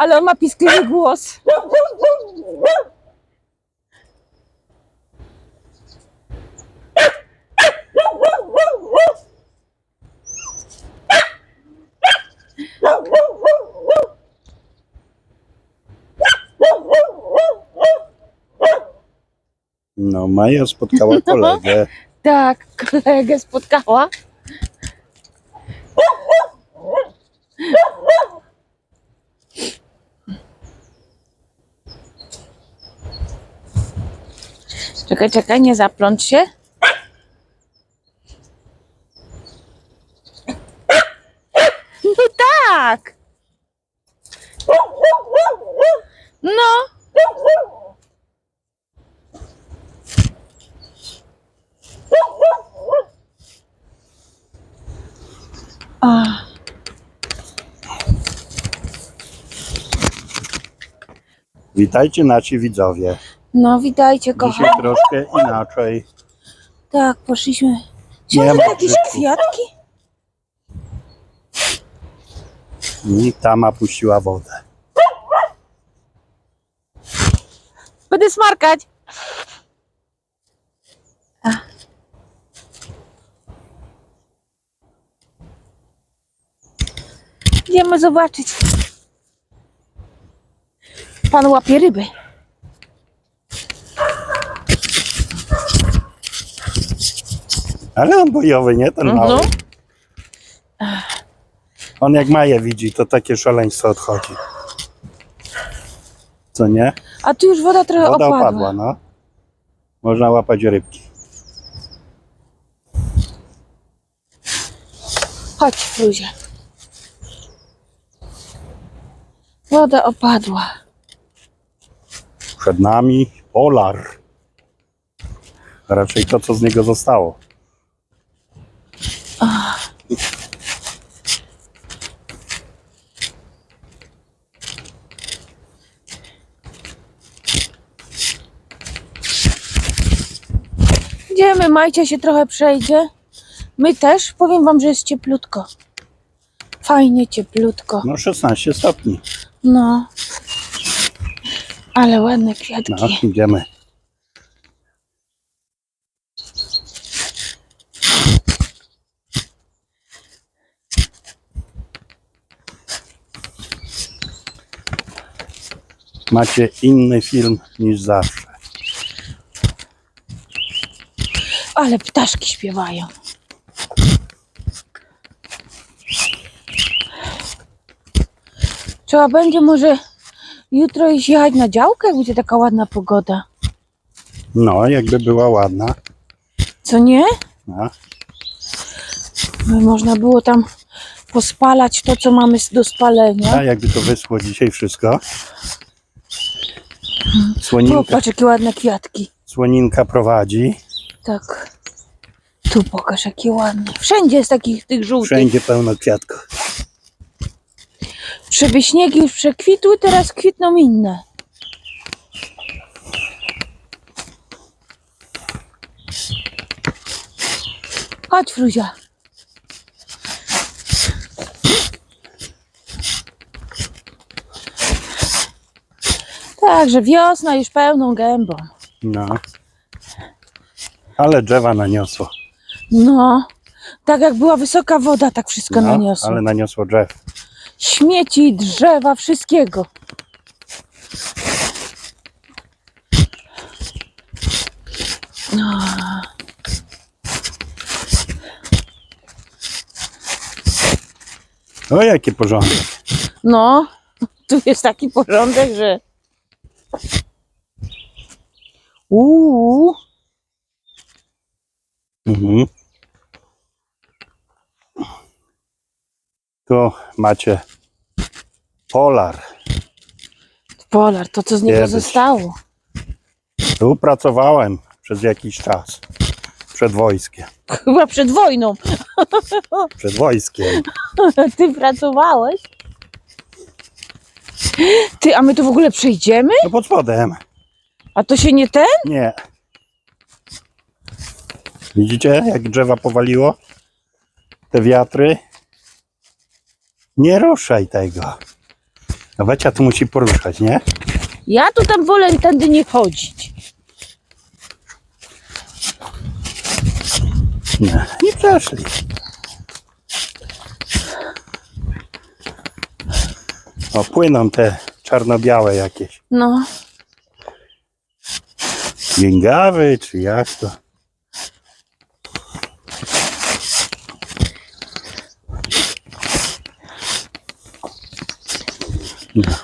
Ale on ma piskliwy głos. No, Maja spotkała kolegę. Tak, kolegę spotkała. Czekaj, czekaj, nie zapląć się. No tak. No. A, Witajcie nasi widzowie. No witajcie, Dzisiaj kochani. troszkę inaczej. Tak, poszliśmy. Nie ma jakieś brzydków. kwiatki? I tama puściła wodę. Będę smarkać. A. Idziemy zobaczyć. Pan łapie ryby. Ale on bojowy, nie? Ten mały. Mhm. On jak Maję widzi, to takie szaleństwo odchodzi. Co nie? A tu już woda trochę Woda opadła. opadła, no. Można łapać rybki. Chodź, Fruzia. Woda opadła. Przed nami polar. A Raczej to, co z niego zostało. Idziemy, Majcia się trochę przejdzie. My też. Powiem wam, że jest cieplutko. Fajnie cieplutko. No 16 stopni. No. Ale ładne kwiatki. No, idziemy. Macie inny film niż zawsze. Ale ptaszki śpiewają. Trzeba będzie może jutro iść jechać na działkę, jak będzie taka ładna pogoda. No, jakby była ładna. Co nie? No, By Można było tam pospalać to, co mamy do spalenia. a jakby to wyschło dzisiaj wszystko. Słoninka, patrz, jakie ładne kwiatki. słoninka prowadzi. Tak. Tu pokaż, jakie ładne. Wszędzie jest takich tych żółtych. Wszędzie pełno kwiatków. Żeby śniegi już przekwitły, teraz kwitną inne. Chodź, Fruzia. Także wiosna już pełną gębą. No. Ale drzewa naniosło. No, tak jak była wysoka woda, tak wszystko No, naniosło. ale naniosło drzew. Śmieci, drzewa, wszystkiego. O, jaki porządek. No, tu jest taki porządek, że. Uuu, Mhm. Tu macie polar. polar, to co z niego Kiedyś. zostało. Tu pracowałem przez jakiś czas. Przed wojskiem. Chyba przed wojną. Przed wojskiem. Ty pracowałeś? Ty, a my tu w ogóle przejdziemy? No pod spodem. A to się nie ten? Nie. Widzicie, jak drzewa powaliło? Te wiatry. Nie ruszaj tego. A Wecia tu musi poruszać, nie? Ja tu tam wolę tędy nie chodzić. Nie. I przeszli. O, płyną te czarno-białe jakieś. No, Jęgawy, czy jak to?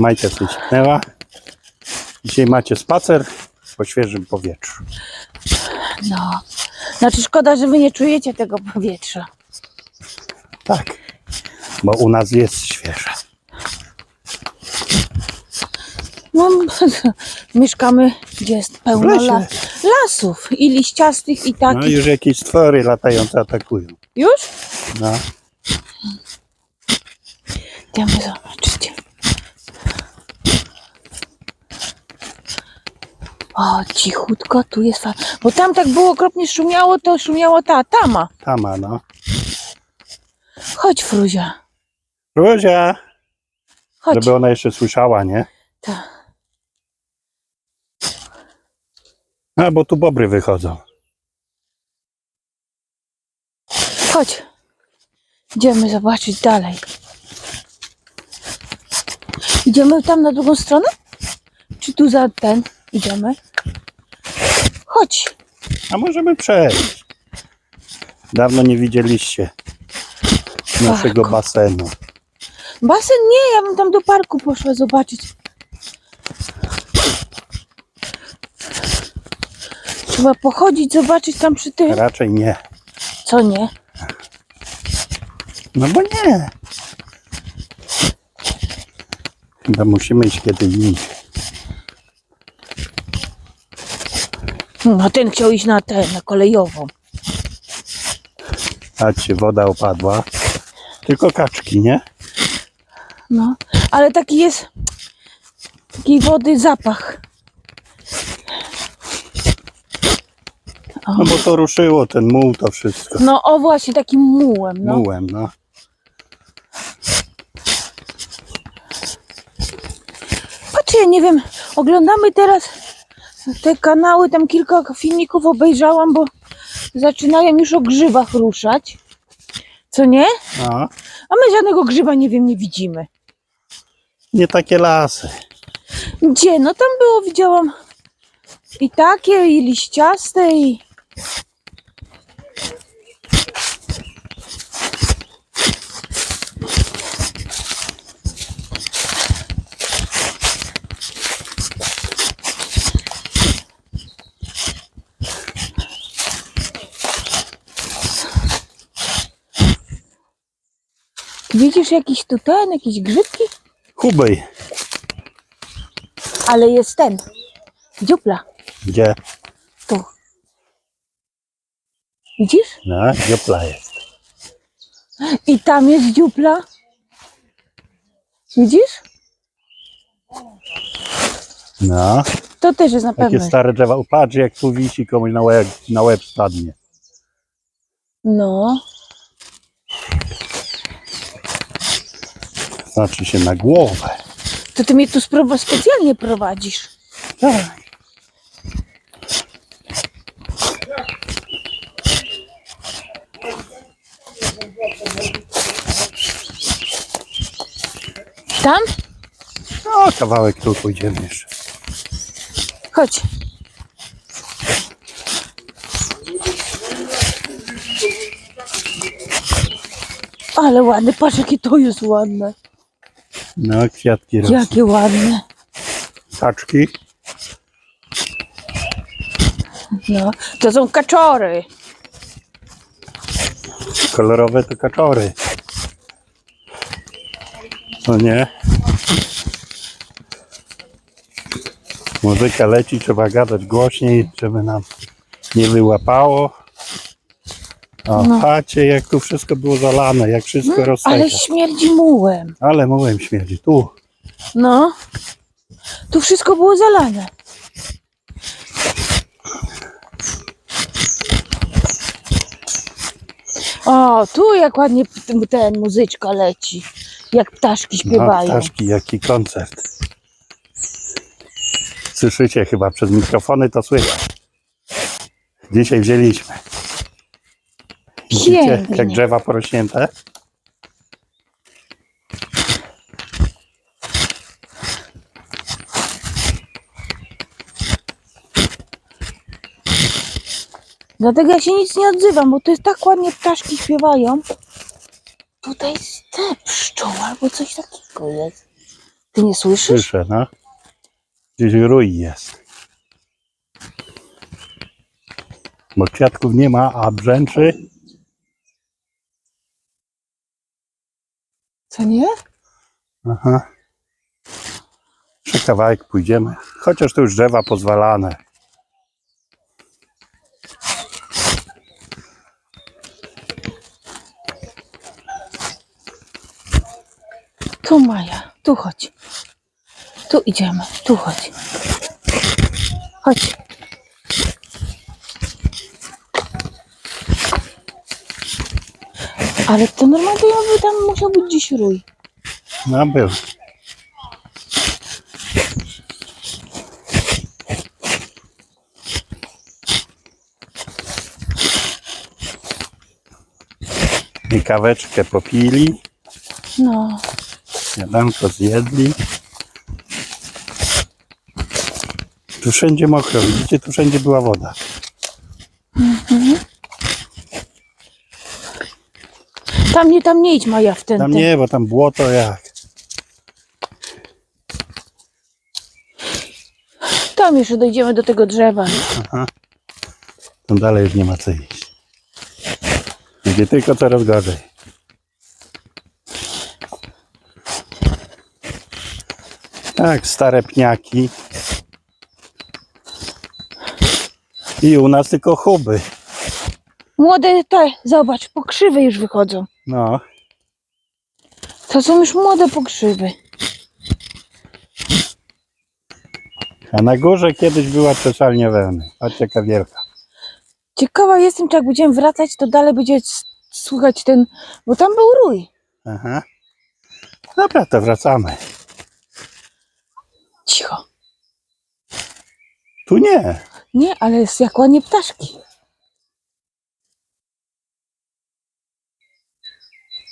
Majka sobie ciknęła. Dzisiaj macie spacer po świeżym powietrzu. no. Znaczy szkoda, że wy nie czujecie tego powietrza. Tak, bo u nas jest świeże. No, mieszkamy, gdzie jest pełno lesie. la, lasów i liściastych i No takich. już jakieś stwory latające atakują. Już? No. Idziemy zobaczyć. O, cichutko, tu jest fa... Bo tam tak było okropnie szumiało, to szumiało ta tama. Tama, no. Chodź, Fruzia. Ruzia! Chodź. Żeby ona jeszcze słyszała, nie? Ta. A, bo tu bobry wychodzą. Chodź. Idziemy zobaczyć dalej. Idziemy tam na drugą stronę? Czy tu za ten idziemy? Chodź. A możemy przejść. Dawno nie widzieliście naszego basenu. Basen nie, ja bym tam do parku poszła zobaczyć. Trzeba pochodzić, zobaczyć tam przy tym. Raczej nie. Co nie? No bo nie. Chyba musimy iść kiedy indziej. No ten chciał iść na tę, na kolejową. Patrzcie, woda opadła. Tylko kaczki, nie? No, ale taki jest takiej wody zapach. No bo to ruszyło, ten muł, to wszystko. No o właśnie takim mułem, no. Mułem, no. Patrzcie, ja nie wiem, oglądamy teraz te kanały, tam kilka filmików obejrzałam, bo zaczynają już o grzybach ruszać. Co nie? no. A my żadnego grzyba, nie wiem, nie widzimy. Nie takie lasy. Gdzie? No tam było, widziałam i takie, i liściaste, i... Widzisz jakiś tu ten, jakieś grzybki? Hubej. Ale jest ten. Dziupla. Gdzie? Tu. Widzisz? No, dziopla jest. I tam jest dziupla. Widzisz? No, To też jest na takie pewno. stare drzewa. Patrz jak tu wisi komuś na łeb, na łeb spadnie. No. Znaczy się na głowę. To ty mnie tu spro- specjalnie prowadzisz. Tak. Tam? No, kawałek tu pójdziemy jeszcze. Chodź. Ale ładne, patrz jakie to jest ładne. No, kwiatki rosną. Jakie ładne. Kaczki. No, to są kaczory. Kolorowe to kaczory. No nie? Muzyka leci, trzeba gadać głośniej, żeby nam nie wyłapało. O, No. patrzcie jak tu wszystko było zalane, jak wszystko Ale rozstawia. śmierdzi mułem. Ale mułem śmierdzi. Tu. No. Tu wszystko było zalane. O, tu jak ładnie p- ten muzyczka leci. Jak ptaszki No, śpiewają. ptaszki, jaki koncert. Słyszycie chyba przez mikrofony to słychać. Dzisiaj wzięliśmy. Widzicie, Pięknie. jak drzewa porośnięte? Dlatego ja się nic nie odzywam, bo to jest tak ładnie ptaszki śpiewają. Tutaj te pszczoły albo coś takiego jest. Ty nie słyszysz? Słyszę, no. Gdzieś rój jest. Bo kwiatków nie ma, a brzęczy. Co nie? Aha. Jeszcze kawałek pójdziemy. Chociaż to już drzewa pozwalane. Tu Maja, tu chodź. Tu idziemy, tu chodź. Chodź. Ale to normalnie by tam musiał być dziś rój. No był. I kaweczkę popili, No, śniadanko zjedli. Tu wszędzie mokro, widzicie, tu wszędzie była woda. Tam nie, tam nie idź Maja w ten. Tam ten. nie, bo tam błoto jak. Tam jeszcze dojdziemy do tego drzewa. Aha. Tam dalej już nie ma co iść. Będzie tylko coraz gorzej. Tak, stare pniaki. I u nas tylko chuby. Młode te, zobacz, pokrzywy już wychodzą. No, To są już młode pokrzywy. a na górze kiedyś była czeszalnia wełny. Patrzcie jaka wielka. Ciekawa jestem, czy jak będziemy wracać, to dalej będzie słychać ten, bo tam był rój. Aha. Dobra, to wracamy. Cicho. Tu nie. Nie, ale jest jak ładnie ptaszki.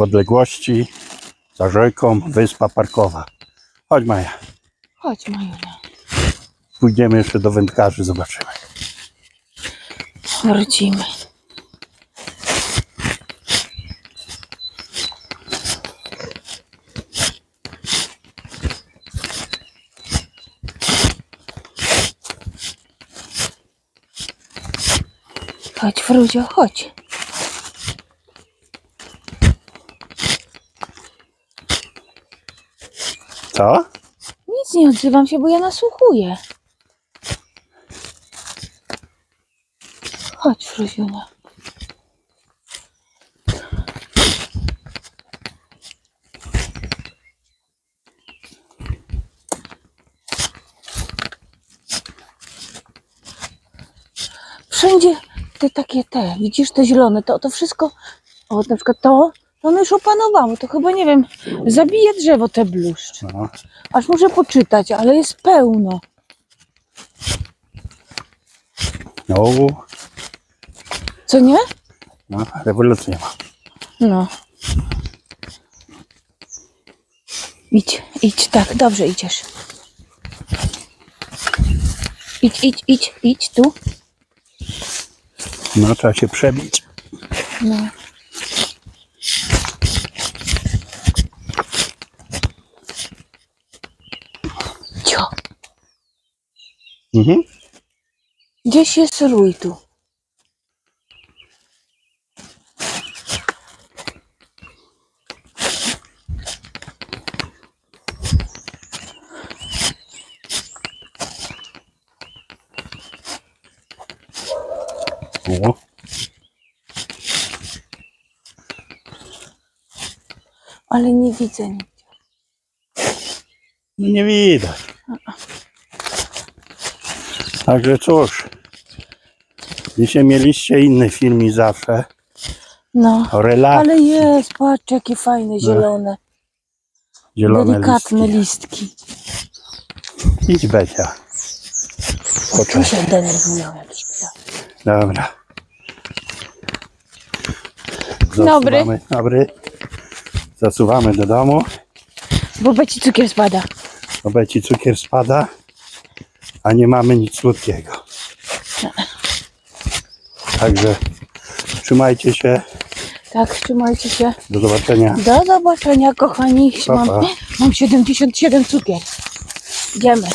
W odległości za rzeką wyspa parkowa. Chodź Maja. Chodź, Majunia. Pójdziemy jeszcze do wędkarzy, zobaczymy. Wrócimy. Chodź, Frudzio, chodź. Co? Nic nie odzywam się, bo ja nasłuchuję. Chodź, Fruziunia. Wszędzie te takie te, widzisz te zielone, to, to wszystko, o na przykład to, to one już opanowało, to chyba nie wiem, zabije drzewo te bluszcz. No. Aż muszę poczytać, ale jest pełno. No, Co nie? no rewolucja ma. No. Idź, idź, tak, dobrze idziesz. Idź, idź, idź, idź tu. No, trzeba się przebić. No. Mhm. gdzieś jest rój tu. O, Ale nie widzę nigdzie. no nie widać. Także cóż, dzisiaj mieliście inny film i zawsze. No. Relaks. Ale jest, patrz jakie fajne, zielone, Zielone delikatne listki. listki. Idź Becia. Tu Poczekaj. się denerwują jakieś. Dobra. Dobry. Zasuwamy, dobry. Zasuwamy do domu. Bo Beci cukier spada. Bo Beci cukier spada, a nie mamy nic słodkiego. Także trzymajcie się. Tak, trzymajcie się. Do zobaczenia. Do zobaczenia, kochani. Pa, Mam, pa. mam 77 cukier. Idziemy.